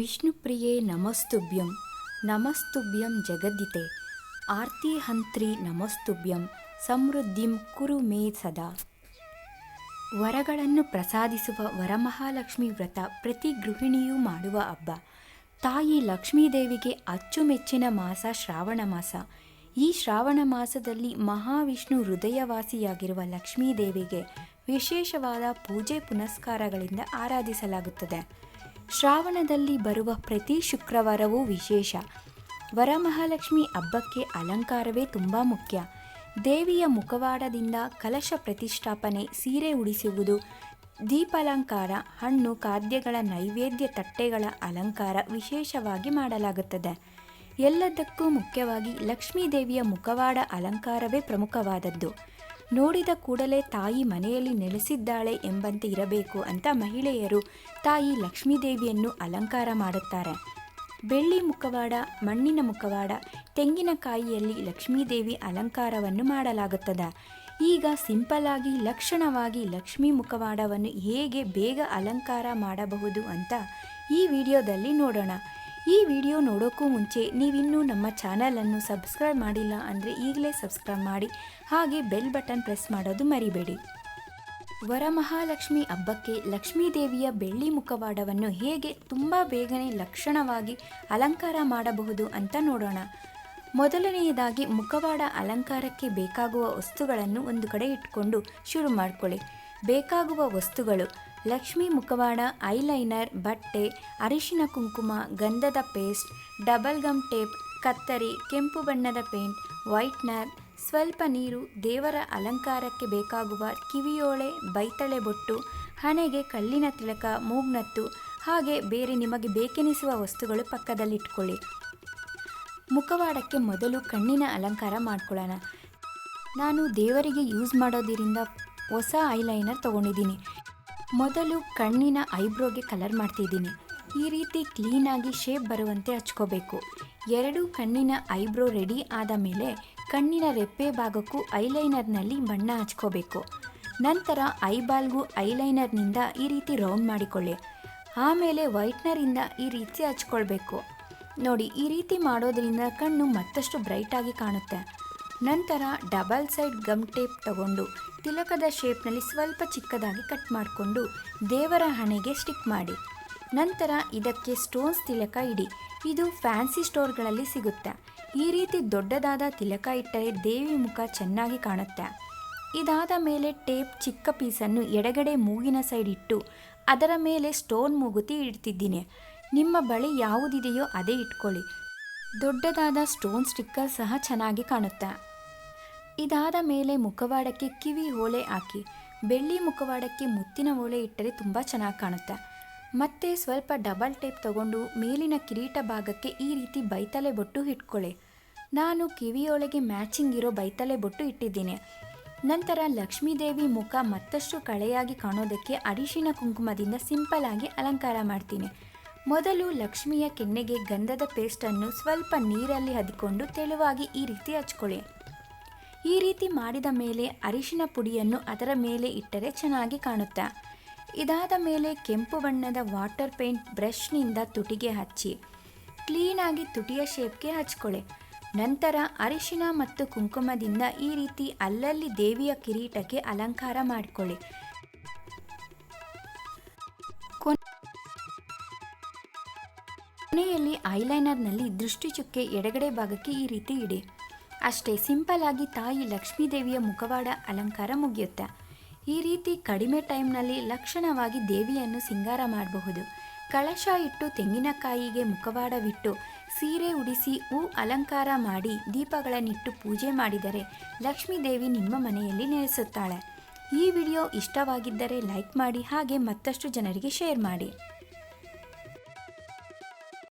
ವಿಷ್ಣುಪ್ರಿಯೆ ನಮಸ್ತುಭ್ಯಂ ನಮಸ್ತುಭ್ಯಂ ಜಗದ್ದಿತೆ ಆರ್ತಿಹಂತ್ರಿ ನಮಸ್ತುಭ್ಯಂ, ಸಮೃದ್ಧಿಂ ಕುರು ಮೇ ಸದಾ. ವರಗಳನ್ನು ಪ್ರಸಾದಿಸುವ ವರಮಹಾಲಕ್ಷ್ಮಿ ವ್ರತ ಪ್ರತಿ ಗೃಹಿಣಿಯೂ ಮಾಡುವ ಹಬ್ಬ. ತಾಯಿ ಲಕ್ಷ್ಮೀದೇವಿಗೆ ಅಚ್ಚುಮೆಚ್ಚಿನ ಮಾಸ ಶ್ರಾವಣ ಮಾಸ. ಈ ಶ್ರಾವಣ ಮಾಸದಲ್ಲಿ ಮಹಾವಿಷ್ಣು ಹೃದಯವಾಸಿಯಾಗಿರುವ ಲಕ್ಷ್ಮೀದೇವಿಗೆ ವಿಶೇಷವಾದ ಪೂಜೆ ಪುನಸ್ಕಾರಗಳಿಂದ ಆರಾಧಿಸಲಾಗುತ್ತದೆ. ಶ್ರಾವಣದಲ್ಲಿ ಬರುವ ಪ್ರತಿ ಶುಕ್ರವಾರವೂ ವಿಶೇಷ. ವರಮಹಾಲಕ್ಷ್ಮಿ ಹಬ್ಬಕ್ಕೆ ಅಲಂಕಾರವೇ ತುಂಬ ಮುಖ್ಯ. ದೇವಿಯ ಮುಖವಾಡದಿಂದ ಕಲಶ ಪ್ರತಿಷ್ಠಾಪನೆ, ಸೀರೆ ಉಡಿಸುವುದು, ದೀಪಾಲಂಕಾರ, ಹಣ್ಣು, ಖಾದ್ಯಗಳ ನೈವೇದ್ಯ ತಟ್ಟೆಗಳ ಅಲಂಕಾರ ವಿಶೇಷವಾಗಿ ಮಾಡಲಾಗುತ್ತದೆ. ಎಲ್ಲದಕ್ಕೂ ಮುಖ್ಯವಾಗಿ ಲಕ್ಷ್ಮೀ ದೇವಿಯ ಮುಖವಾಡ ಅಲಂಕಾರವೇ ಪ್ರಮುಖವಾದದ್ದು. ನೋಡಿದ ಕೂಡಲೇ ತಾಯಿ ಮನೆಯಲ್ಲಿ ನೆಲೆಸಿದ್ದಾಳೆ ಎಂಬಂತೆ ಇರಬೇಕು ಅಂತ ಮಹಿಳೆಯರು ತಾಯಿ ಲಕ್ಷ್ಮೀದೇವಿಯನ್ನು ಅಲಂಕಾರ ಮಾಡುತ್ತಾರೆ. ಬೆಳ್ಳಿ ಮುಖವಾಡ, ಮಣ್ಣಿನ ಮುಖವಾಡ, ತೆಂಗಿನಕಾಯಿಯಲ್ಲಿ ಲಕ್ಷ್ಮೀದೇವಿ ಅಲಂಕಾರವನ್ನು ಮಾಡಲಾಗುತ್ತದೆ. ಈಗ ಸಿಂಪಲ್ ಆಗಿ, ಲಕ್ಷಣವಾಗಿ ಲಕ್ಷ್ಮೀ ಮುಖವಾಡವನ್ನು ಹೇಗೆ ಬೇಗ ಅಲಂಕಾರ ಮಾಡಬಹುದು ಅಂತ ಈ ವಿಡಿಯೋದಲ್ಲಿ ನೋಡೋಣ. ಈ ವಿಡಿಯೋ ನೋಡೋಕ್ಕೂ ಮುಂಚೆ ನೀವಿನ್ನೂ ನಮ್ಮ ಚಾನಲನ್ನು ಸಬ್ಸ್ಕ್ರೈಬ್ ಮಾಡಿಲ್ಲ ಅಂದರೆ ಈಗಲೇ ಸಬ್ಸ್ಕ್ರೈಬ್ ಮಾಡಿ. ಹಾಗೆ ಬೆಲ್ ಬಟನ್ ಪ್ರೆಸ್ ಮಾಡೋದು ಮರಿಬೇಡಿ. ವರಮಹಾಲಕ್ಷ್ಮಿ ಹಬ್ಬಕ್ಕೆ ಲಕ್ಷ್ಮೀ ದೇವಿಯ ಬೆಳ್ಳಿ ಮುಖವಾಡವನ್ನು ಹೇಗೆ ತುಂಬ ಬೇಗನೆ ಲಕ್ಷಣವಾಗಿ ಅಲಂಕಾರ ಮಾಡಬಹುದು ಅಂತ ನೋಡೋಣ. ಮೊದಲನೆಯದಾಗಿ ಮುಖವಾಡ ಅಲಂಕಾರಕ್ಕೆ ಬೇಕಾಗುವ ವಸ್ತುಗಳನ್ನು ಒಂದು ಕಡೆ ಇಟ್ಕೊಂಡು ಶುರು ಮಾಡ್ಕೊಳ್ಳಿ. ಬೇಕಾಗುವ ವಸ್ತುಗಳು. ಲಕ್ಷ್ಮಿ ಮುಖವಾಡ, ಐಲೈನರ್, ಬಟ್ಟೆ, ಅರಿಶಿನ ಕುಂಕುಮ, ಗಂಧದ ಪೇಸ್ಟ್, ಡಬಲ್ ಗಮ್ ಟೇಪ್, ಕತ್ತರಿ, ಕೆಂಪು ಬಣ್ಣದ ಪೇಂಟ್, ವೈಟ್ನರ್, ಸ್ವಲ್ಪ ನೀರು, ದೇವರ ಅಲಂಕಾರಕ್ಕೆ ಬೇಕಾಗುವ ಕಿವಿಯೋಳೆ, ಬೈತಳೆ ಬೊಟ್ಟು, ಹಣೆಗೆ ಕಲ್ಲಿನ ತಿಲಕ, ಮೂಗ್ನತ್ತು, ಹಾಗೆ ಬೇರೆ ನಿಮಗೆ ಬೇಕೆನಿಸುವ ವಸ್ತುಗಳು ಪಕ್ಕದಲ್ಲಿಟ್ಕೊಳ್ಳಿ. ಮುಖವಾಡಕ್ಕೆ ಮೊದಲು ಕಣ್ಣಿನ ಅಲಂಕಾರ ಮಾಡ್ಕೊಳ್ಳೋಣ. ನಾನು ದೇವರಿಗೆ ಯೂಸ್ ಮಾಡೋದ್ರಿಂದ ಹೊಸ ಐಲೈನರ್ ತೊಗೊಂಡಿದ್ದೀನಿ. ಮೊದಲು ಕಣ್ಣಿನ ಐಬ್ರೋಗೆ ಕಲರ್ ಮಾಡ್ತಿದ್ದೀನಿ. ಈ ರೀತಿ ಕ್ಲೀನಾಗಿ ಶೇಪ್ ಬರುವಂತೆ ಹಚ್ಕೋಬೇಕು. ಎರಡು ಕಣ್ಣಿನ ಐಬ್ರೋ ರೆಡಿ ಆದ ಮೇಲೆ ಕಣ್ಣಿನ ರೆಪ್ಪೆ ಭಾಗಕ್ಕೂ ಐಲೈನರ್ನಲ್ಲಿ ಬಣ್ಣ ಹಚ್ಕೋಬೇಕು. ನಂತರ ಐಬಾಲ್ಗೂ ಐಲೈನರ್ನಿಂದ ಈ ರೀತಿ ರೌಂಡ್ ಮಾಡಿಕೊಳ್ಳಿ. ಆಮೇಲೆ ವೈಟ್ನರಿಂದ ಈ ರೀತಿ ಹಚ್ಕೊಳ್ಬೇಕು. ನೋಡಿ, ಈ ರೀತಿ ಮಾಡೋದ್ರಿಂದ ಕಣ್ಣು ಮತ್ತಷ್ಟು ಬ್ರೈಟಾಗಿ ಕಾಣುತ್ತೆ. ನಂತರ ಡಬಲ್ ಸೈಡ್ ಗಮ್ ಟೇಪ್ ತಗೊಂಡು ತಿಲಕದ ಶೇಪ್ನಲ್ಲಿ ಸ್ವಲ್ಪ ಚಿಕ್ಕದಾಗಿ ಕಟ್ ಮಾಡಿಕೊಂಡು ದೇವರ ಹಣೆಗೆ ಸ್ಟಿಕ್ ಮಾಡಿ. ನಂತರ ಇದಕ್ಕೆ ಸ್ಟೋನ್ಸ್ ತಿಲಕ ಇಡಿ. ಇದು ಫ್ಯಾನ್ಸಿ ಸ್ಟೋರ್ಗಳಲ್ಲಿ ಸಿಗುತ್ತೆ. ಈ ರೀತಿ ದೊಡ್ಡದಾದ ತಿಲಕ ಇಟ್ಟರೆ ದೇವಿ ಮುಖ ಚೆನ್ನಾಗಿ ಕಾಣುತ್ತೆ. ಇದಾದ ಮೇಲೆ ಟೇಪ್ ಚಿಕ್ಕ ಪೀಸನ್ನು ಎಡಗಡೆ ಮೂಗಿನ ಸೈಡ್ ಇಟ್ಟು ಅದರ ಮೇಲೆ ಸ್ಟೋನ್ ಮೂಗುತಿ ಇಡ್ತಿದ್ದೀನಿ. ನಿಮ್ಮ ಬಳಿ ಯಾವುದಿದೆಯೋ ಅದೇ ಇಟ್ಕೊಳ್ಳಿ. ದೊಡ್ಡದಾದ ಸ್ಟೋನ್ ಸ್ಟಿಕ್ಕರ್ ಸಹ ಚೆನ್ನಾಗಿ ಕಾಣುತ್ತೆ. ಇದಾದ ಮೇಲೆ ಮುಖವಾಡಕ್ಕೆ ಕಿವಿ ಓಲೆ ಹಾಕಿ, ಬೆಳ್ಳಿ ಮುಖವಾಡಕ್ಕೆ ಮುತ್ತಿನ ಓಲೆ ಇಟ್ಟರೆ ತುಂಬ ಚೆನ್ನಾಗಿ ಕಾಣುತ್ತೆ. ಮತ್ತೆ ಸ್ವಲ್ಪ ಡಬಲ್ ಟೇಪ್ ತಗೊಂಡು ಮೇಲಿನ ಕಿರೀಟ ಭಾಗಕ್ಕೆ ಈ ರೀತಿ ಬೈತಲೆ ಬೊಟ್ಟು ಇಟ್ಕೊಳ್ಳಿ ನಾನು ಕಿವಿಯೊಳಗೆ ಮ್ಯಾಚಿಂಗ್ ಇರೋ ಬೈತಲೆ ಬೊಟ್ಟು ಇಟ್ಟಿದ್ದೀನಿ. ನಂತರ ಲಕ್ಷ್ಮೀದೇವಿ ಮುಖ ಮತ್ತಷ್ಟು ಕಳೆಯಾಗಿ ಕಾಣೋದಕ್ಕೆ ಅರಿಶಿನ ಕುಂಕುಮದಿಂದ ಸಿಂಪಲ್ ಆಗಿ ಅಲಂಕಾರ ಮಾಡ್ತೀನಿ. ಮೊದಲು ಲಕ್ಷ್ಮಿಯ ಕೆನ್ನೆಗೆ ಗಂಧದ ಪೇಸ್ಟನ್ನು ಸ್ವಲ್ಪ ನೀರಲ್ಲಿ ಹದಿಕೊಂಡು ತೆಳುವಾಗಿ ಈ ರೀತಿ ಹಚ್ಕೊಳ್ಳಿ. ಈ ರೀತಿ ಮಾಡಿದ ಮೇಲೆ ಅರಿಶಿನ ಪುಡಿಯನ್ನು ಅದರ ಮೇಲೆ ಇಟ್ಟರೆ ಚೆನ್ನಾಗಿ ಕಾಣುತ್ತೆ. ಇದಾದ ಮೇಲೆ ಕೆಂಪು ಬಣ್ಣದ ವಾಟರ್ ಪೇಂಟ್ ಬ್ರಷ್ನಿಂದ ತುಟಿಗೆ ಹಚ್ಚಿ ಕ್ಲೀನಾಗಿ ತುಟಿಯ ಶೇಪ್ಗೆ ಹಚ್ಕೊಳ್ಳಿ. ನಂತರ ಅರಿಶಿನ ಮತ್ತು ಕುಂಕುಮದಿಂದ ಈ ರೀತಿ ಅಲ್ಲಲ್ಲಿ ದೇವಿಯ ಕಿರೀಟಕ್ಕೆ ಅಲಂಕಾರ ಮಾಡಿಕೊಳ್ಳಿ. ಕೊನೆಯಲ್ಲಿ ಐಲೈನರ್ನಲ್ಲಿ ದೃಷ್ಟಿ ಚುಕ್ಕೆ ಎಡಗಡೆ ಭಾಗಕ್ಕೆ ಈ ರೀತಿ ಇಡಿ. ಅಷ್ಟೇ ಸಿಂಪಲ್ ಆಗಿ ತಾಯಿ ಲಕ್ಷ್ಮೀದೇವಿಯ ಮುಖವಾಡ ಅಲಂಕಾರ ಮುಗಿಯುತ್ತೆ. ಈ ರೀತಿ ಕಡಿಮೆ ಟೈಮ್ನಲ್ಲಿ ಲಕ್ಷಣವಾಗಿ ದೇವಿಯನ್ನು ಸಿಂಗಾರ ಮಾಡಬಹುದು. ಕಳಶ ಇಟ್ಟು ತೆಂಗಿನಕಾಯಿಗೆ ಮುಖವಾಡವಿಟ್ಟು ಸೀರೆ ಉಡಿಸಿ ಹೂ ಅಲಂಕಾರ ಮಾಡಿ ದೀಪಗಳನ್ನಿಟ್ಟು ಪೂಜೆ ಮಾಡಿದರೆ ಲಕ್ಷ್ಮೀ ದೇವಿ ನಿಮ್ಮ ಮನೆಯಲ್ಲಿ ನೆಲೆಸುತ್ತಾಳೆ. ಈ ವಿಡಿಯೋ ಇಷ್ಟವಾಗಿದ್ದರೆ ಲೈಕ್ ಮಾಡಿ ಹಾಗೆ ಮತ್ತಷ್ಟು ಜನರಿಗೆ ಶೇರ್ ಮಾಡಿ.